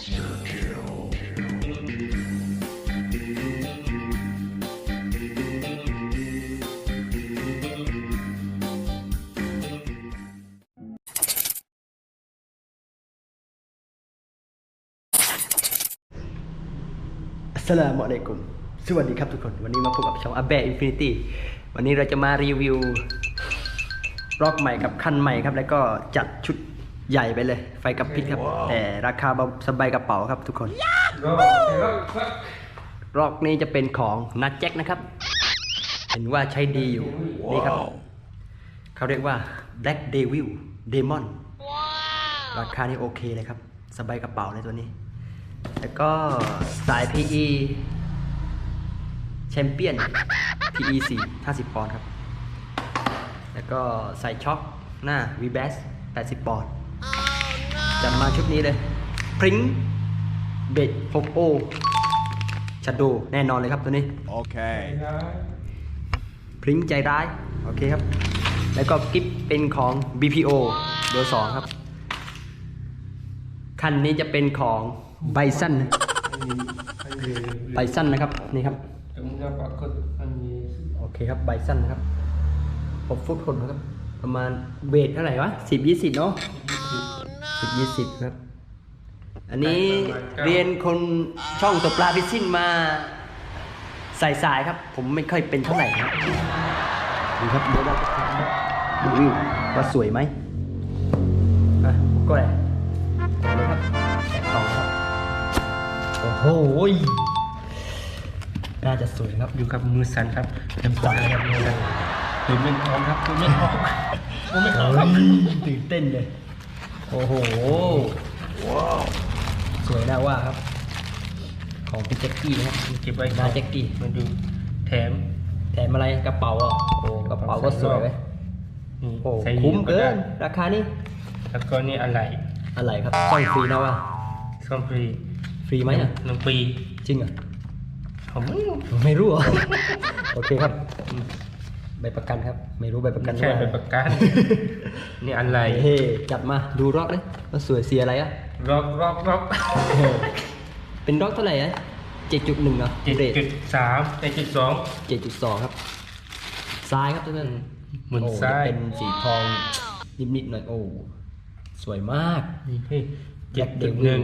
สลามอะลัยกุมสวัสดีครับทุกคน วันนี้มาพบกับช่อง a b e Infinity วันนี้เราจะมารีวิว รอกใหม่กับคันใหม่ครับ แล้วก็จัดชุด ใหญ่ไปเลย ไฟกับพริบครับ แต่ราคาเบาสบายกระเป๋าครับทุกคน รอกนี้จะเป็นของนัดแจ็คนะครับ เห็นว่าใช้ดีอยู่ นี่ครับ เขาเรียกว่า Black Devil Demon ราคานี่โอเคเลยครับ สบายกระเป๋าเลยตัวนี้ แล้วก็สาย PE แชมเปี้ยน PE 4 50 ปอนด์ครับ แล้วก็ใส่ช็อคหน้า v b a s 80 ปอนด์ จัดมาชุดนี้เลยพริ้งเบ็ด6 o ชัดโดแน่นอนเลยครับตัวนี้ Okay. พริ้งใจร้าย โอเคครับ แล้วก็กิฟเป็นของ BPO เบอร์สองครับ คันนี้จะเป็นของไบซันไบซันนะครับนี่ครับโอเคครับไบซันนะครับหกฟุตคนครับ ประมาณเวทเท่าไหร่วะสิบยี่สิบเนาะ สิบยี่สิบครับ อันนี้เรียนคนช่องตกปลาพิซซินมาใส่สายครับ ผมไม่ค่อยเป็นเท่าไหร่ครับดูครับเดี๋ยวเราจะทำดูวิวว่าสวยไหมอะก็เลยเลยครับแกะกล่องครับโอ้โหน่าจะสวยครับอยู่กับมือสั่นครับเต็มตาครับมือสั่นตื่นไม่ออกครับตื่นไม่ออกตื่นไม่ออกครับตื่นเต้นเลย โอ้โหสวยน่าว่าครับ ของพี่แจ็คกี้นะครับเก็บไว้นาแจ็คกี้มาดูแถม แถมอะไรกระเป๋าอะโอ้กระเป๋าก็สวยไหมนี่โอ้ใส่คุ้มเกินได้ราคานี้แล้วก็นี่อะไร อะไรครับซ่อนฟรีนะว่าซ่อมฟรี ฟรีไหมอะหนึ่งปี จริงเหรอะผมไม่รู้ไม่รู้เหรอ โอเคครับ ใบประกันครับ ไม่รู้ใบประกันแค่ว่า เป็นประกัน นี่อะไรเฮ้จัดมาดูรอกเลยว่าสวยเสียอะไรอะร็อกร็อกร็อกเป็นรอกเท่าไหร่อะเจ็ดจุดหนึ่งเหรอเจ็ดเรทจุดสามเจ็ดจุดสองเจ็ดจุดสองครับทรายครับทุกท่านเหมือนโทรายจะเป็นสีทองนิดๆหน่อยโอ้สวยมาก นี่เฮ้ยแจ็เจ็คดเดวิลจุดหนึ่ง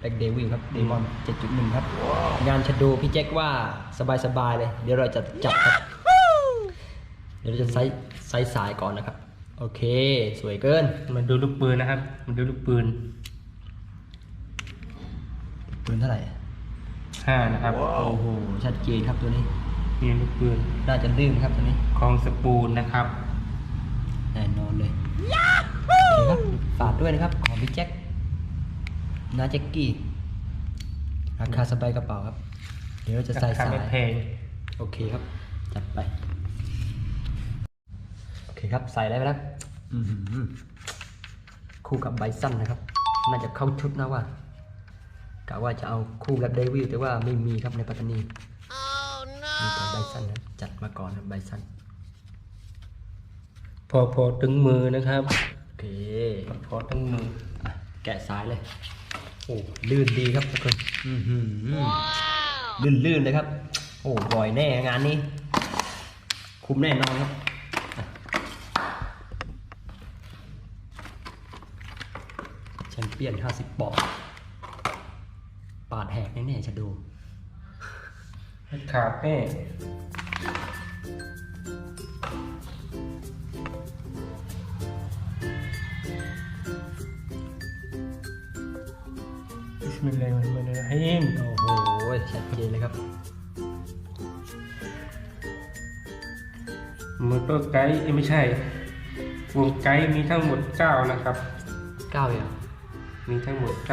แบล็กเดวิลครับเดมอนเจ็ดจุดหนึ่งครับ งานชะโดพี่แจ็คว่าสบายๆเลย เดี๋ยวเราจะจับครับ เดี๋ยวเราจะไซส์ไซส์สายก่อนนะครับ โอเค สวยเกินมาดูลูกปืนนะครับมาดูลูกปืน ปืนเท่าไหร่ห้านะครับ โอ้โห ชัดเจนครับตัวนี้นี่ลูกปืน น่าจะลื่นครับตัวนี้ของสปูนนะครับ แน่นอนเลยโอเคครับฝากด้วยนะครับ ของพี่แจ็คนาแจ็คกี้ ราคาสบายกระเป๋าครับ เดี๋ยวเราจะใส่ราคาสาไม่ยแพงโอเคครับ จัดไปโอ เคครับ ใส่ได้ไปแล้วอื้อหือคู่กับไบซันนะครับ น่าจะเข้าชุดนะว่ากะว่าจะเอาคู่กับเดวิลแต่ว่าไม่มีครับในปัตตานีมีแต่ไบซันนะจัดมาก่อนครับไบซันพอพอถึงมือนะครับโอเคพอถึงมืออะแกะสายเลยโอ้ลื่นดีครับทุกคนอื้อหือลื่นลื่นเลยครับ โอ้บ่อยแน่งานนี้ คุ้มแน่นอนครับอะ แชมเปี้ยน 50 ปอนด์ปาดแหกแน่ๆจะดูขาดแน่บิสมิลลาฮิรเราะห์มานิรเราะฮีมโอ้โห ชัดเจนเลยครับมอเตอร์ไกด์เอ้ยไม่ใช่วงไกด์มีทั้งหมด 9 นะครับก้าวอย่าง มีทั้งหมด 9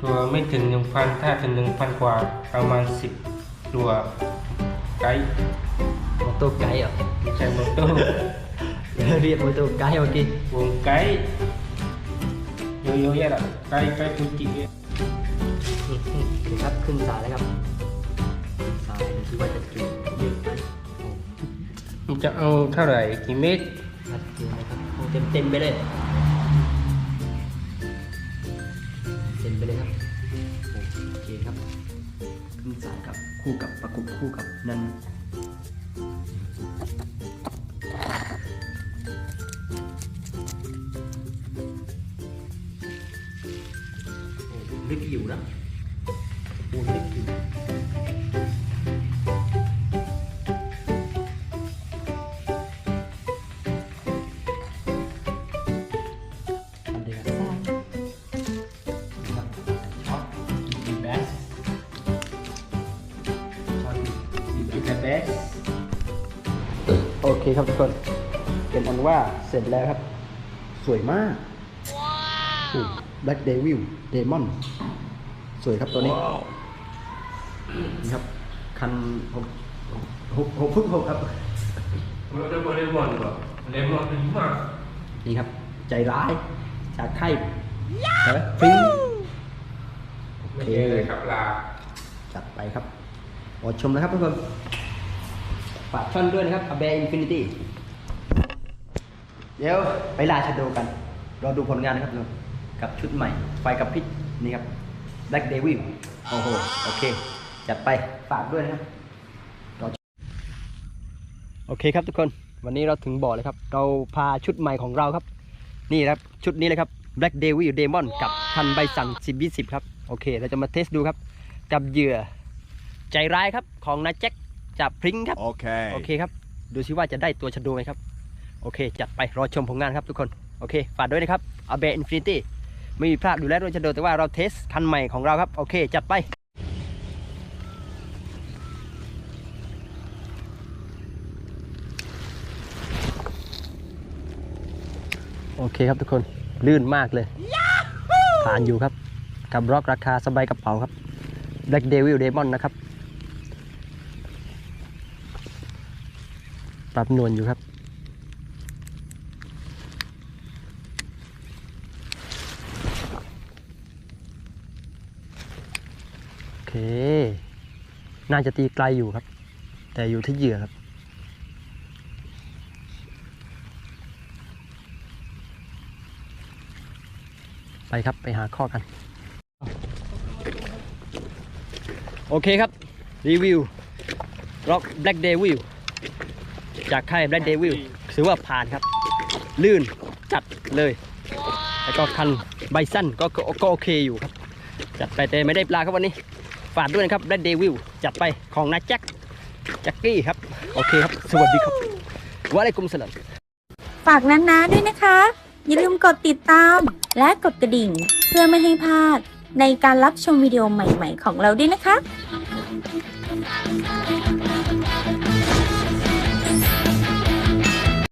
ตัวไม่ถึง 1,000 ถ้าถึง 1,000 กว่าประมาณ 10 ตัวไกด์มอเตอร์ไกด์เหรอไม่ใช่มอเตอร์เรียกมอเตอร์ไกด์เมื่อกี้วงไกด์เยอะๆแยะละไกด์ไกด์ฟูจิเนี่ยโอเคครับขึ้นสายแล้วครับสายดูที่ว่าจะจุเยอะไหมโอ้มันจะเอาเท่าไหร่กี่เมตรชัดเจนนะครับโอ้เต็มเต็มๆไปเลย คู่กับนั้น โอเคครับทุกคน เป็นอันว่าเสร็จแล้วครับ สวยมาก Black Devil Demon สวยครับตัวนี้นี่ครับ คันหกหกหกฟุตหกครับเราได้บอลเลมอนก่อนเลมอนดีมากนี่ครับ ใจร้ายจากไข่เฮ้ยฟิงโอไม่เคใช่เลยครับลาจัดไปครับอดชมนะครับทุกคน ฝากช่อนด้วยนะครับ a b e Infinity เดี๋ยวไปลาชาโดกัน รอดูผลงานนะครับทุกคนกับชุดใหม่ ไฟกับพิษนี่ครับ Black Devil โอ้โห โอเค จัดไปฝากด้วยนะครับโอเคครับทุกคนวันนี้เราถึงบ่อเลยครับ เราพาชุดใหม่ของเราครับ นี่ครับ ชุดนี้เลยครับ Black Devil Demon กับทันใบสั่น10 20 ครับ โอเค เราจะมาเทสดูครับ กับเหยื่อใจร้ายครับของนาแจ็ค จับพริ้งครับ Okay. โอเคครับ ดูซิว่าจะได้ตัวชะโดไหมครับ โอเค จัดไป รอชมผลงานครับทุกคน โอเค ฝากด้วยนะครับอาเบอินฟินิตี้ไม่มีพลาดดูแลด้วยชะโดแต่ว่าเราเทสคันใหม่ของเราครับ โอเค จัดไปโอเคครับทุกคนลื่นมากเลยผ่านอยู่ครับ กับบล็อกราคาสบายกระเป๋าครับ Black Devil Demon นะครับ ปรับนวลอยู่ครับ โอเค น่าจะตีไกลอยู่ครับ แต่อยู่ที่เหยื่อครับไปครับ ไปหาข้อกัน โอเคครับ รีวิว Rock Black Devil จากค่าย Black Devil ถือว่าผ่านครับ ลื่นจัดเลย แล้วก็คันใบสั้นก็ก็ก็โอเคอยู่ครับ จัดไปแต่ไม่ได้ปลาครับวันนี้ฝากด้วยนะครับ Black Devil จัดไปของนาแจ็คแจ็คกี้ครับ โอเคครับ สวัสดีครับวะอะลัยกุมสลามฝากนานาด้วยนะคะ อย่าลืมกดติดตามและกดกระดิ่ง เพื่อไม่ให้พลาดในการรับชมวิดีโอใหม่ ๆ ของเราด้วยนะคะ